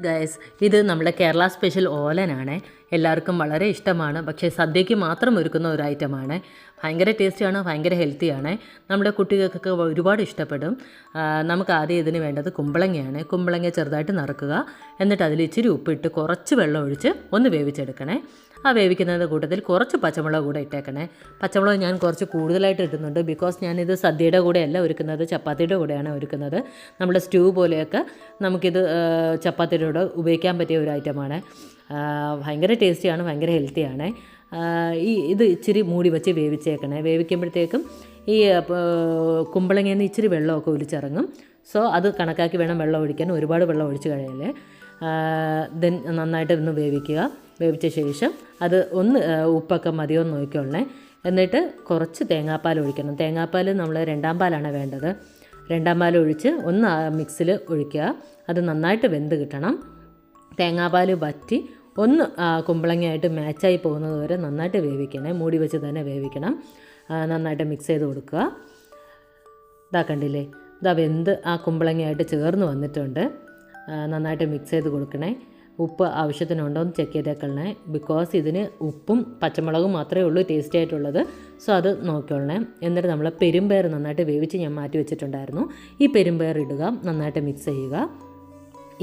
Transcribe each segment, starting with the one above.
Guys ഇത് നമ്മുടെ Kerala special ഓലനാണ്. എല്ലാവർക്കും വളരെ ഇഷ്ടമാണ്. പക്ഷേ സദ്യയ്ക്ക് മാത്രം ഒരുക്കുന്ന ഒരു ഐറ്റമാണ് ഭയങ്കര ടേസ്റ്റിയാണ് ഭയങ്കര ഹെൽത്തിയാണ് നമ്മുടെ കുട്ടികൾക്കൊക്കെ ഒരുപാട് ഇഷ്ടപ്പെടും. നമുക്ക് ആദ്യം ഇതിന് വേണ്ടത് കുമ്പളങ്ങയാണ്. കുമ്പളങ്ങ ചെറുതായിട്ട് നറുക്കുക. എന്നിട്ട് അതിൽ ഇച്ചിരി ഉപ്പിട്ട് കുറച്ച് വെള്ളം ഒഴിച്ച് ഒന്ന് വേവിച്ചെടുക്കണേ. ആ വേവിക്കുന്നതിന്റെ കൂട്ടത്തിൽ കുറച്ച് പച്ചമുളക് കൂടെ ഇട്ടേക്കണേ. പച്ചമുളക് ഞാൻ കുറച്ച് കൂടുതലായിട്ട് ഇടുന്നുണ്ട്. ബിക്കോസ് ഞാനിത് സദ്യയുടെ കൂടെയല്ല ഒരുക്കുന്നത് ചപ്പാത്തിയുടെ കൂടെയാണ് ഒരുക്കുന്നത്. നമ്മുടെ സ്റ്റൂ പോലെയൊക്കെ നമുക്കിത് ചപ്പാത്തിയുടെ കൂടെ ഉപയോഗിക്കാൻ പറ്റിയ ഒരു ഐറ്റമാണ്. ഭയങ്കര ടേസ്റ്റിയാണ് ഭയങ്കര ഹെൽത്തിയാണ് ഈ ഇത് ഇച്ചിരി മൂടി വെച്ച് വേവിച്ചേക്കണേ. വേവിക്കുമ്പോഴത്തേക്കും ഈ കുമ്പളങ്ങയിൽ നിന്ന് ഇച്ചിരി വെള്ളമൊക്കെ ഒലിച്ചിറങ്ങും. സോ അത് കണക്കാക്കി വേണം വെള്ളം ഒഴിക്കാൻ. ഒരുപാട് വെള്ളം ഒഴിച്ച് കഴിയല്ലേ ദെൻ നന്നായിട്ട് ഒന്ന് വേവിക്കുക. വേവിച്ച ശേഷം അത് ഒന്ന് ഉപ്പൊക്കെ മതിയോ എന്ന് നോക്കിക്കൊള്ളണേ. എന്നിട്ട് കുറച്ച് തേങ്ങാപ്പാൽ ഒഴിക്കണം. തേങ്ങാപ്പാൽ നമ്മൾ രണ്ടാം പാലാണ് വേണ്ടത്. രണ്ടാം പാൽ ഒഴിച്ച് ഒന്ന് മിക്സിൽ ഒഴിക്കുക. അത് നന്നായിട്ട് വെന്ത് കിട്ടണം. തേങ്ങാപ്പാൽ വറ്റി ഒന്ന് കുമ്പളങ്ങയായിട്ട് മാച്ചായി പോകുന്നത് വരെ നന്നായിട്ട് വേവിക്കണേ. മൂടി വെച്ച് തന്നെ വേവിക്കണം. നന്നായിട്ട് മിക്സ് ചെയ്ത് കൊടുക്കുക. ഇതാ കണ്ടില്ലേ? ഇതാ വെന്ത് ആ കുമ്പളങ്ങയായിട്ട് ചേർന്ന് വന്നിട്ടുണ്ട്. നന്നായിട്ട് മിക്സ് ചെയ്ത് കൊടുക്കണേ. ഉപ്പ് ആവശ്യത്തിനുണ്ടോ എന്ന് ചെക്ക് ചെയ്തേക്കണേ ബിക്കോസ് ഇതിന് ഉപ്പും പച്ചമുളകും മാത്രമേ ഉള്ളൂ ടേസ്റ്റി ആയിട്ടുള്ളത്. സോ അത് നോക്കിക്കൊള്ളണേ എന്നിട്ട് നമ്മൾ പെരുമ്പയർ നന്നായിട്ട് വേവിച്ച് ഞാൻ മാറ്റി വെച്ചിട്ടുണ്ടായിരുന്നു. ഈ പെരുമ്പയർ ഇടുക നന്നായിട്ട് മിക്സ് ചെയ്യുക.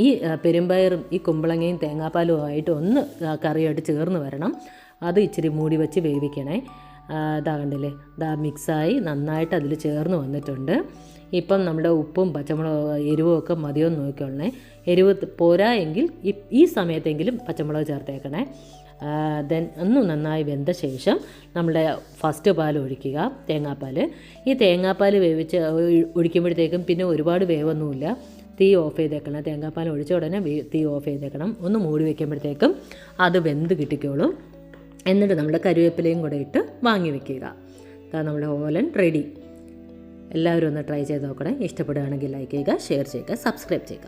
ഈ പെരുമ്പയറും ഈ കുമ്പളങ്ങയും തേങ്ങാപ്പാലും ആയിട്ട് ഒന്ന് കറിയായിട്ട് ചേർന്ന് വരണം. അത് ഇച്ചിരി മൂടി വെച്ച് വേവിക്കണേ. ഇതാ കണ്ടില്ലേ? ഇതാ മിക്സായി നന്നായിട്ട് അതിൽ ചേർന്ന് വന്നിട്ടുണ്ട്. ഇപ്പം നമ്മുടെ ഉപ്പും പച്ചമുളക് എരിവും ഒക്കെ മതിയോ എന്ന് നോക്കിക്കൊള്ളണേ. എരിവ് പോരാ എങ്കിൽ ഈ- സമയത്തെങ്കിലും പച്ചമുളക് ചേർത്തേക്കണേ. ദെൻ ഒന്ന് നന്നായി വെന്ത ശേഷം നമ്മുടെ ഫസ്റ്റ് പാൽ ഒഴിക്കുക തേങ്ങാപ്പാൽ ഈ തേങ്ങാപ്പാൽ വേവിച്ച് ഒഴി- ഒഴിക്കുമ്പോഴത്തേക്കും പിന്നെ ഒരുപാട് വേവൊന്നുമില്ല. തീ ഓഫ് ചെയ്തേക്കണം. തേങ്ങാപ്പാൽ ഒഴിച്ച ഉടനെ തീ ഓഫ് ചെയ്തേക്കണം. ഒന്ന് മൂടി വയ്ക്കുമ്പോഴത്തേക്കും അത് വെന്ത് കിട്ടിക്കോളും. എന്നിട്ട് നമ്മുടെ കരുവേപ്പിലയും കൂടെ ഇട്ട് വാങ്ങി വെക്കുക. അതാ നമ്മുടെ ഓലൻ റെഡി എല്ലാവരും ഒന്ന് ട്രൈ ചെയ്ത് നോക്കണേ. ഇഷ്ടപ്പെടുകയാണെങ്കിൽ ലൈക്ക് ചെയ്യുക ഷെയർ ചെയ്യുക സബ്സ്ക്രൈബ് ചെയ്യുക.